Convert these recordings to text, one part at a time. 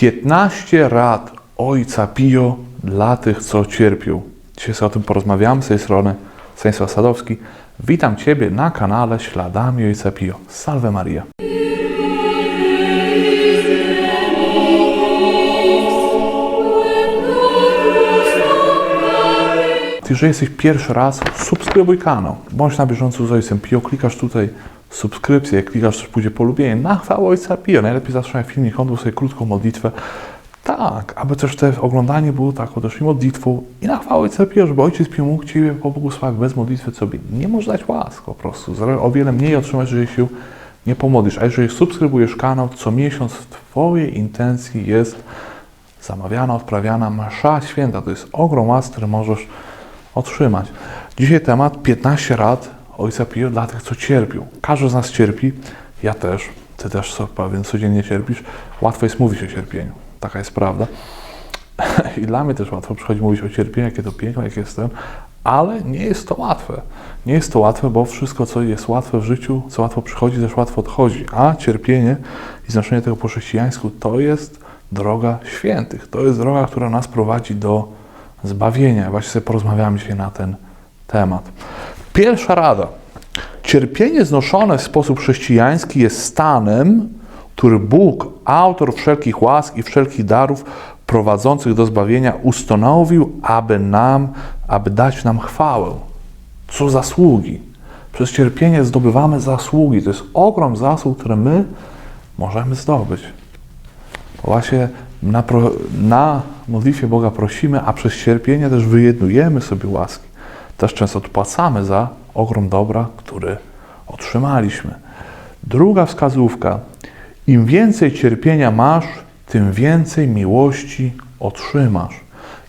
15 rad Ojca Pio dla tych, co cierpią. Dzisiaj sobie o tym porozmawiamy z tej strony Stanisław Sadowski. Witam Ciebie na kanale Śladami Ojca Pio. Salve Maria. Jeżeli jesteś pierwszy raz, subskrybuj kanał. Bądź na bieżąco z Ojcem Pio. Klikasz tutaj subskrypcję, klikasz pójdzie polubienie. Na chwałę Ojca Pio. Najlepiej zatrzymaj filmik, odbył sobie krótką modlitwę. Tak, aby też te oglądanie było taką też i modlitwą i na chwałę Ojca Pio, żeby Ojciec Pio mógł Ciebie pobłogosławić bez modlitwy sobie. Nie może dać łask po prostu. O wiele mniej otrzymasz, jeżeli się nie pomodlisz. A jeżeli subskrybujesz kanał, co miesiąc w Twojej intencji jest zamawiana, odprawiana msza święta. To jest ogrom łask, który możesz otrzymać. Dzisiaj temat 15 rad Ojca Pio dla tych, co cierpią. Każdy z nas cierpi, ja też, Ty też co pewien codziennie cierpisz. Łatwo jest mówić o cierpieniu, taka jest prawda. I dla mnie też łatwo przychodzi mówić o cierpieniu, jakie to piękne, jak jestem, ale nie jest to łatwe. Nie jest to łatwe, bo wszystko, co jest łatwe w życiu, co łatwo przychodzi, też łatwo odchodzi. A cierpienie i znaczenie tego po chrześcijańsku to jest droga świętych. To jest droga, która nas prowadzi do zbawienia. Właśnie sobie porozmawiamy dzisiaj na ten temat. Pierwsza rada. Cierpienie znoszone w sposób chrześcijański jest stanem, który Bóg, autor wszelkich łask i wszelkich darów prowadzących do zbawienia, ustanowił, aby nam, aby dać nam chwałę. Co zasługi. Przez cierpienie zdobywamy zasługi. To jest ogrom zasług, które my możemy zdobyć. Właśnie na, na modlitwie Boga prosimy, a przez cierpienie też wyjednujemy sobie łaski. Też często odpłacamy za ogrom dobra, który otrzymaliśmy. Druga wskazówka. Im więcej cierpienia masz, tym więcej miłości otrzymasz.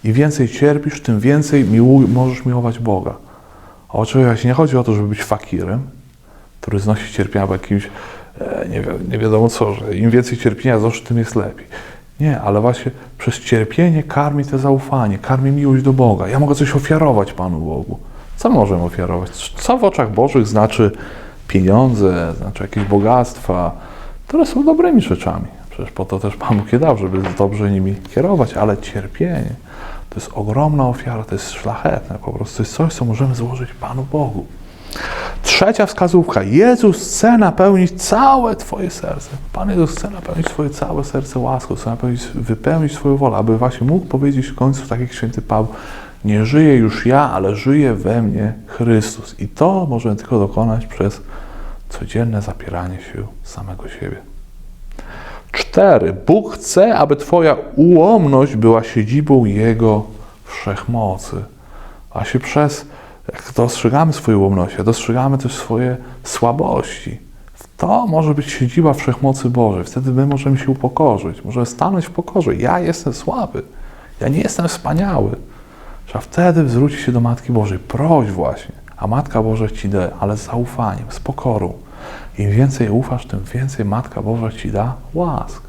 Im więcej cierpisz, tym więcej miłuj, możesz miłować Boga. Oczywiście nie chodzi o to, żeby być fakirem, który znosi cierpienia, bo jakimś e, nie, nie wiadomo co, że im więcej cierpienia znosi, tym jest lepiej. Nie, ale właśnie przez cierpienie karmi te zaufanie, karmi miłość do Boga. Ja mogę coś ofiarować Panu Bogu. Co możemy ofiarować? Co w oczach Bożych znaczy pieniądze, znaczy jakieś bogactwa, które są dobrymi rzeczami. Przecież po to też Pan Bóg je dał, żeby dobrze nimi kierować, ale cierpienie to jest ogromna ofiara, to jest szlachetne po prostu. To jest coś, co możemy złożyć Panu Bogu. Trzecia wskazówka. Jezus chce napełnić całe Twoje serce. Pan Jezus chce napełnić Twoje całe serce łaską, chce napełnić, wypełnić swoją wolę, aby właśnie mógł powiedzieć w końcu, tak jak święty Paweł, nie żyję już ja, ale żyje we mnie Chrystus. I to możemy tylko dokonać przez codzienne zapieranie się samego siebie. Cztery. Bóg chce, aby Twoja ułomność była siedzibą Jego wszechmocy. A się przez, jak dostrzegamy swoje ułomności, dostrzegamy też swoje słabości, to może być siedziba wszechmocy Bożej. Wtedy my możemy się upokorzyć, możemy stanąć w pokorze. Ja jestem słaby, ja nie jestem wspaniały. Trzeba wtedy zwrócić się do Matki Bożej, proś właśnie, a Matka Boża Ci da, ale z zaufaniem, z pokorą. Im więcej ufasz, tym więcej Matka Boża Ci da łask.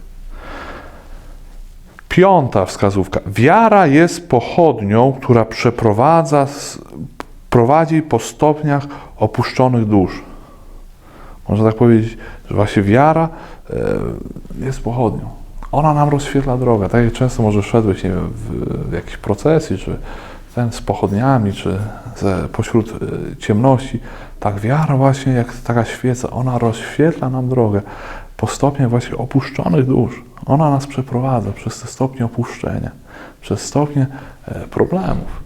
Piąta wskazówka. Wiara jest pochodnią, która przeprowadza, prowadzi po stopniach opuszczonych dusz. Można tak powiedzieć, że właśnie wiara jest pochodnią. Ona nam rozświetla drogę. Tak jak często może szedłeś nie wiem, w, jakiejś procesji, czy ten z pochodniami, czy ze, pośród ciemności, tak wiara właśnie jak taka świeca, ona rozświetla nam drogę po stopniach właśnie opuszczonych dusz. Ona nas przeprowadza przez te stopnie opuszczenia, przez stopnie problemów,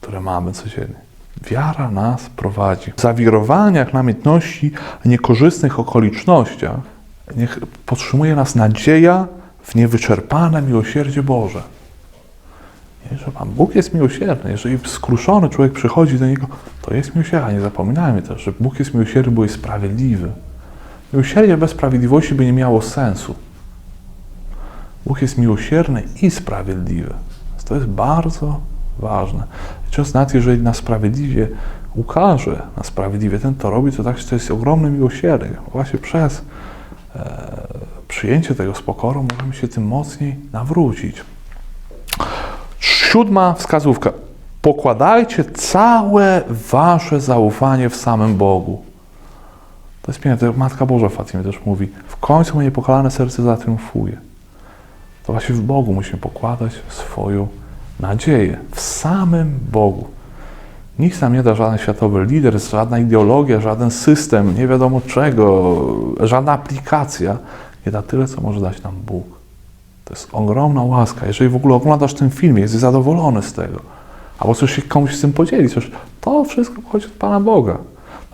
które mamy codziennie. Wiara nas prowadzi. W zawirowaniach, namiętności, niekorzystnych okolicznościach niech podtrzymuje nas nadzieja w niewyczerpane miłosierdzie Boże. Nie, że Pan Bóg jest miłosierny. Jeżeli skruszony człowiek przychodzi do Niego, to jest miłosierny. Nie zapominajmy też, że Bóg jest miłosierny, bo jest sprawiedliwy. Miłosierdzie bez sprawiedliwości by nie miało sensu. Bóg jest miłosierny i sprawiedliwy. To jest bardzo ważne. Często nawet jeżeli nas sprawiedliwie ukaże, na sprawiedliwie ten to robi, to tak to jest ogromny miłosierdzie. Właśnie przez e, przyjęcie tego z pokorą możemy się tym mocniej nawrócić. Siódma wskazówka. Pokładajcie całe wasze zaufanie w samym Bogu. To jest piękne. To Matka Boża Fatimie też mówi. W końcu moje pokalane serce zatriumfuje. To właśnie w Bogu musimy pokładać swoją nadzieję. W samym Bogu. Nikt nam nie da żaden światowy lider, żadna ideologia, żaden system, nie wiadomo czego, żadna aplikacja. Nie da tyle, co może dać nam Bóg. To jest ogromna łaska. Jeżeli w ogóle oglądasz ten film, jesteś zadowolony z tego, albo chcesz się komuś z tym podzielić, coś, to wszystko pochodzi od Pana Boga.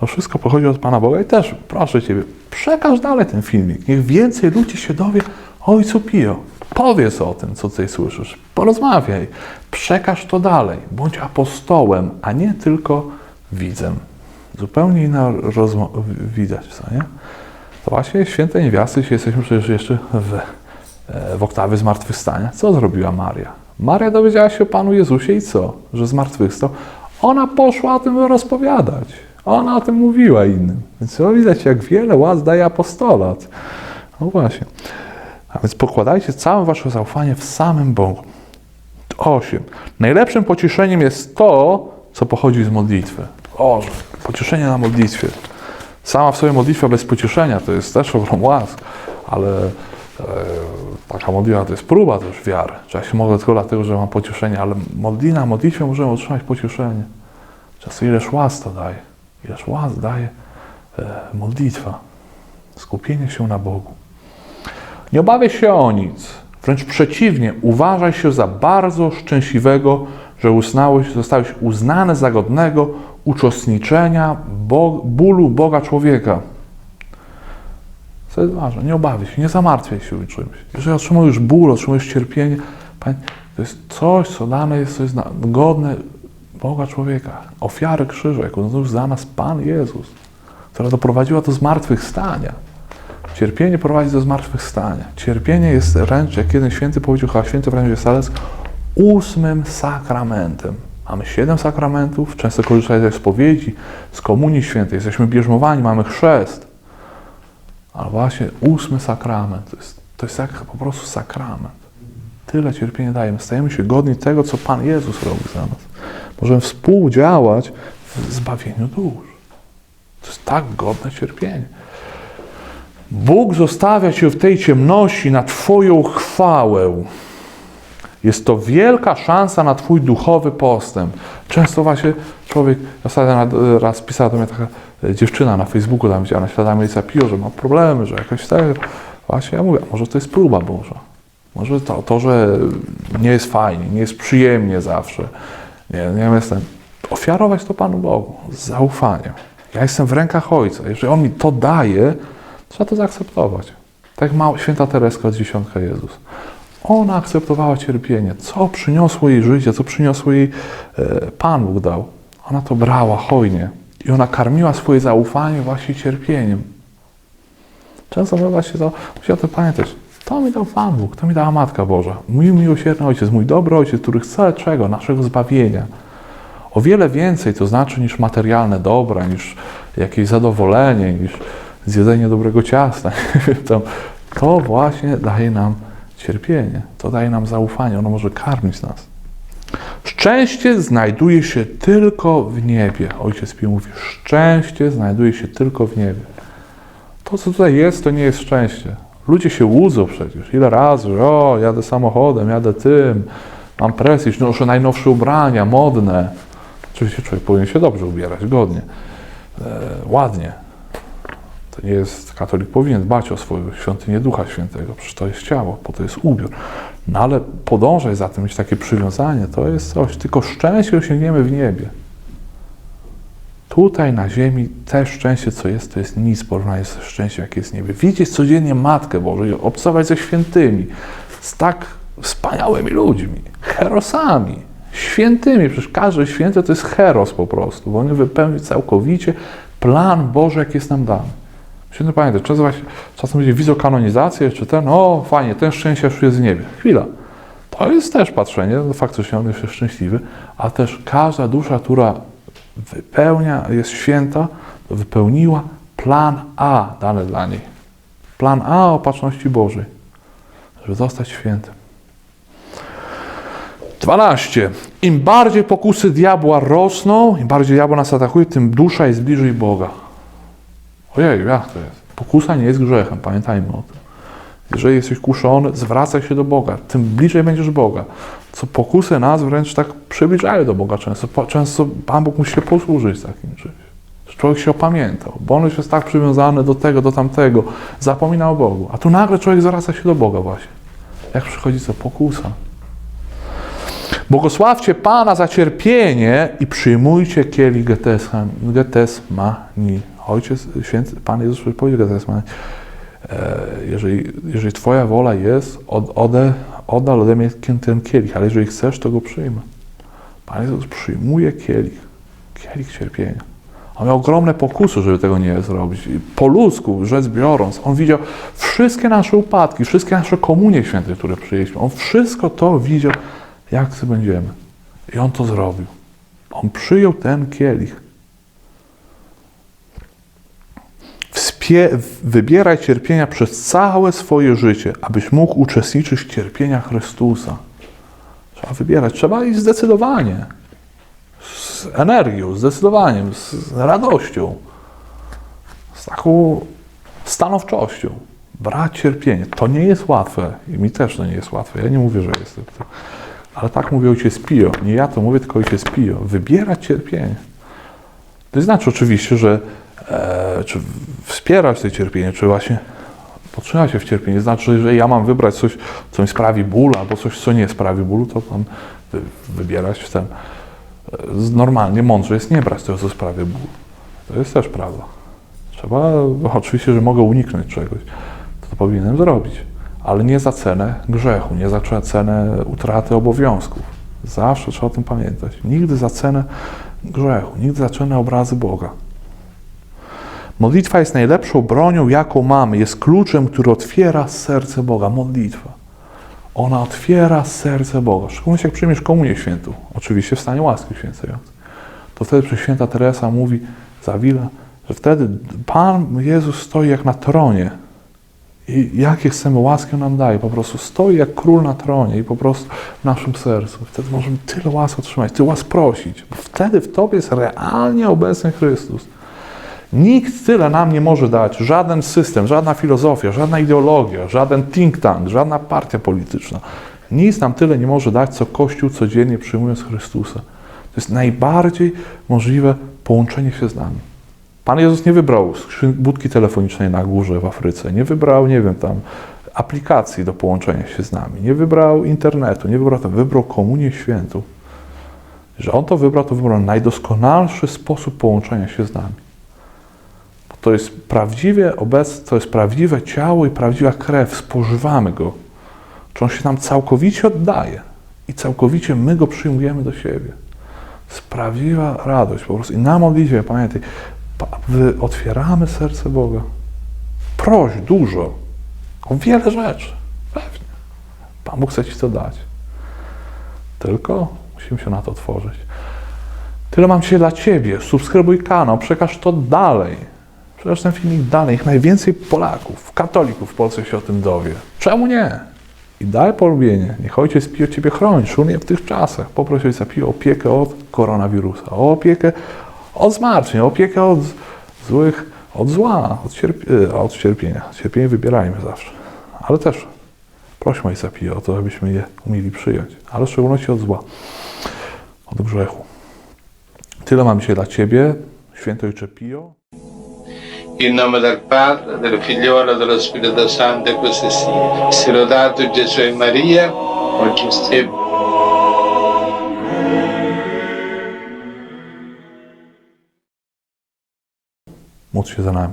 To wszystko pochodzi od Pana Boga i też proszę Ciebie, przekaż dalej ten filmik. Niech więcej ludzi się dowie Ojcu Pio. Powiedz o tym, co tutaj słyszysz. Porozmawiaj. Przekaż to dalej. Bądź apostołem, a nie tylko widzem. Zupełnie inna rozmowa widać, co nie? To właśnie święte niewiasty, jesteśmy przecież jeszcze w, e, w oktawie zmartwychwstania. Co zrobiła Maria? Maria dowiedziała się o Panu Jezusie i co? Że zmartwychwstał. Ona poszła o tym rozpowiadać. Ona o tym mówiła innym. Więc widać, jak wiele łask daje apostolat. No właśnie. A więc pokładajcie całe wasze zaufanie w samym Bogu. 8. Najlepszym pocieszeniem jest to, co pochodzi z modlitwy. O, pocieszenie na modlitwie. Sama w sobie modlitwa bez pocieszenia to jest też ogrom łask, ale e, taka modlitwa to jest próba też wiary. Że ja się modlę tylko dlatego, że mam pocieszenie, ale modli na modlitwie możemy otrzymać pocieszenie. Czasem ileż łask to daje. Ileż łask daje e, modlitwa. Skupienie się na Bogu. Nie obawiaj się o nic. Wręcz przeciwnie, uważaj się za bardzo szczęśliwego, że uznałeś, zostałeś uznany za godnego uczestniczenia Bo- bólu Boga człowieka. Co jest ważne, nie obawiaj się, nie zamartwiaj się czymś. Jeżeli otrzymujesz ból, otrzymujesz cierpienie, Panie, to jest coś, co dane jest, co jest godne Boga człowieka. Ofiary krzyża, jaką znów za nas Pan Jezus, która doprowadziła do zmartwychwstania. Cierpienie prowadzi do zmartwychwstania. Cierpienie jest wręcz, jak jeden święty powiedział, chyba święty Franciszek Sales, ósmym sakramentem. Mamy siedem sakramentów, często korzystamy ze spowiedzi, z komunii świętej, jesteśmy bierzmowani, mamy chrzest. Ale właśnie ósmy sakrament to jest, to jest jak po prostu sakrament. Tyle cierpienia dajemy. Stajemy się godni tego, co Pan Jezus robi za nas. Możemy współdziałać w zbawieniu dusz. To jest tak godne cierpienie. Bóg zostawia Cię w tej ciemności na Twoją chwałę. Jest to wielka szansa na Twój duchowy postęp. Często właśnie człowiek, ostatnio raz pisała do mnie taka dziewczyna na Facebooku, tam widziała śladami Ojca Pio, że ma problemy, że jakoś tak. Właśnie ja mówię, może to jest próba Boża. Może to, to, że nie jest fajnie, nie jest przyjemnie zawsze. Nie, nie jestem. Ofiarować to Panu Bogu z zaufaniem. Ja jestem w rękach Ojca. Jeżeli On mi to daje, trzeba to zaakceptować. Tak mała święta Tereska Dziesiątka Jezus. Ona akceptowała cierpienie. Co przyniosło jej życie, co przyniosło jej e, Pan Bóg dał. Ona to brała hojnie. I ona karmiła swoje zaufanie właśnie cierpieniem. Często my właśnie to, musimy o tym pamiętać. To mi dał Pan Bóg, to mi dała Matka Boża. Mój miłosierny Ojciec, mój dobry Ojciec, który chce czego? Naszego zbawienia. O wiele więcej to znaczy niż materialne dobra, niż jakieś zadowolenie, niż zjedzenie dobrego ciasta. to, właśnie daje nam cierpienie. To daje nam zaufanie. Ono może karmić nas. Szczęście znajduje się tylko w niebie. Ojciec Pio mówi, szczęście znajduje się tylko w niebie. To, co tutaj jest, to nie jest szczęście. Ludzie się łudzą przecież. Ile razy, że o, jadę samochodem, jadę tym, mam prestiż, noszę najnowsze ubrania, modne. Oczywiście człowiek powinien się dobrze ubierać, godnie, e, ładnie. To nie jest, katolik powinien dbać o swoją świątynię Ducha Świętego, przecież to jest ciało, po to jest ubiór. No ale podążać za tym, mieć takie przywiązanie, to jest coś. Tylko szczęście osiągniemy w niebie. Tutaj na ziemi te szczęście, co jest, to jest nic w porównaniu z szczęściem, jakie jest w niebie. Widzieć codziennie Matkę Bożą, i obcować ze świętymi, z tak wspaniałymi ludźmi, herosami, świętymi. Przecież każdy święty to jest heros po prostu, bo on wypełni całkowicie plan Boży, jaki jest nam dany. Pamiętać, czasem, właśnie, czasem ludzie widzą kanonizację, czy ten, o fajnie, ten szczęście już jest w niebie. Chwila. To jest też patrzenie, no faktycznie on jest szczęśliwy, a też każda dusza, która wypełnia, jest święta, to wypełniła plan A dany dla niej. Plan A opatrzności Bożej, żeby zostać świętym. 12. Im bardziej pokusy diabła rosną, im bardziej diabła nas atakuje, tym dusza jest bliżej Boga. Ojej, jak to jest? Pokusa nie jest grzechem, pamiętajmy o tym. Jeżeli jesteś kuszony, zwracaj się do Boga. Tym bliżej będziesz Boga. Co pokusy nas wręcz tak przybliżają do Boga często. Często Pan Bóg musi się posłużyć takim czymś. Człowiek się opamiętał, bo on już jest tak przywiązany do tego, do tamtego, zapomina o Bogu. A tu nagle człowiek zwraca się do Boga właśnie. Jak przychodzi co? Pokusa. Błogosławcie Pana za cierpienie i przyjmujcie kielich Getesman- Getesmani. Ojciec Święty, Pan Jezus powiedział Getesmani. E, jeżeli, jeżeli Twoja wola jest, od, ode, oddal ode mnie ten kielich, ale jeżeli chcesz, to go przyjmę. Pan Jezus przyjmuje kielich, kielich cierpienia. On miał ogromne pokusy, żeby tego nie zrobić. Po ludzku, rzecz biorąc, on widział wszystkie nasze upadki, wszystkie nasze komunie święte, które przyjęliśmy. On wszystko to widział, jak sobie będziemy. I on to zrobił. On przyjął ten kielich. Wspie- wybieraj cierpienia przez całe swoje życie, abyś mógł uczestniczyć w cierpieniach Chrystusa. Trzeba wybierać, trzeba iść zdecydowanie. Z energią, zdecydowaniem, z radością, z taką stanowczością. Brać cierpienie. To nie jest łatwe i mi też to nie jest łatwe. Ja nie mówię, że jest. Ale tak mówi ojciec Pio. Nie ja to mówię, tylko ojciec Pio. Wybierać cierpienie. To znaczy oczywiście, że e, czy wspierać to cierpienie, czy właśnie podtrzymać się w cierpieniu. Znaczy, że ja mam wybrać coś, co mi sprawi ból, albo coś, co nie sprawi bólu, to mam wy, wybierać w ten. e, Normalnie mądrze jest nie brać tego, co sprawi ból. To jest też prawda. Trzeba, oczywiście, że mogę uniknąć czegoś, to, to powinienem zrobić, ale nie za cenę grzechu, nie za cenę utraty obowiązków. Zawsze trzeba o tym pamiętać. Nigdy za cenę grzechu, nigdy za cenę obrazy Boga. Modlitwa jest najlepszą bronią, jaką mamy. Jest kluczem, który otwiera serce Boga. Modlitwa. Ona otwiera serce Boga. Szczególnie jak przyjmiesz komunię świętą. Oczywiście w stanie łaski święcającej. To wtedy przez święta Teresa mówi Zawila, że wtedy Pan Jezus stoi jak na tronie. I jakie chcemy łaski On nam daje. Po prostu stoi jak król na tronie i po prostu w naszym sercu. Wtedy możemy tyle łask otrzymać, tyle łask prosić. Bo wtedy w Tobie jest realnie obecny Chrystus. Nikt tyle nam nie może dać, żaden system, żadna filozofia, żadna ideologia, żaden think tank, żadna partia polityczna. Nic nam tyle nie może dać, co Kościół codziennie przyjmując Chrystusa. To jest najbardziej możliwe połączenie się z nami. Pan Jezus nie wybrał budki telefonicznej na górze w Afryce, nie wybrał, nie wiem, tam aplikacji do połączenia się z nami, nie wybrał internetu, nie wybrał, wybrał komunię świętą. Że On to wybrał, to wybrał najdoskonalszy sposób połączenia się z nami. To jest prawdziwie obecne, to jest prawdziwe ciało i prawdziwa krew, spożywamy Go. Czy On się nam całkowicie oddaje i całkowicie my Go przyjmujemy do siebie. To jest prawdziwa radość po prostu. I na modlitwie, pamiętaj, otwieramy serce Boga. Proś dużo, o wiele rzeczy. Pewnie. Pan Bóg chce Ci to dać. Tylko musimy się na to otworzyć. Tyle mam dzisiaj dla Ciebie. Subskrybuj kanał, przekaż to dalej. Przekaż ten filmik dalej. Najwięcej Polaków, katolików w Polsce się o tym dowie. Czemu nie? I daj polubienie. Niech Ojciec Pio Ciebie chroni, szczególnie w tych czasach. Poproś Ojca Pio o opiekę od koronawirusa, o opiekę od zmartwień, o opiekę od złych, od zła, od, cierp- y, od cierpienia. Cierpienie wybierajmy zawsze. Ale też prośmy Ojca Pio o to, abyśmy je umieli przyjąć. Ale w szczególności od zła, od grzechu. Tyle mam dzisiaj dla Ciebie, święty Ojcze Pio. In nome del Padre, del Figliolo e dello Spirito Santo, e così sia. Si lodato Gesù e Maria, oggi sempre. Módl się za.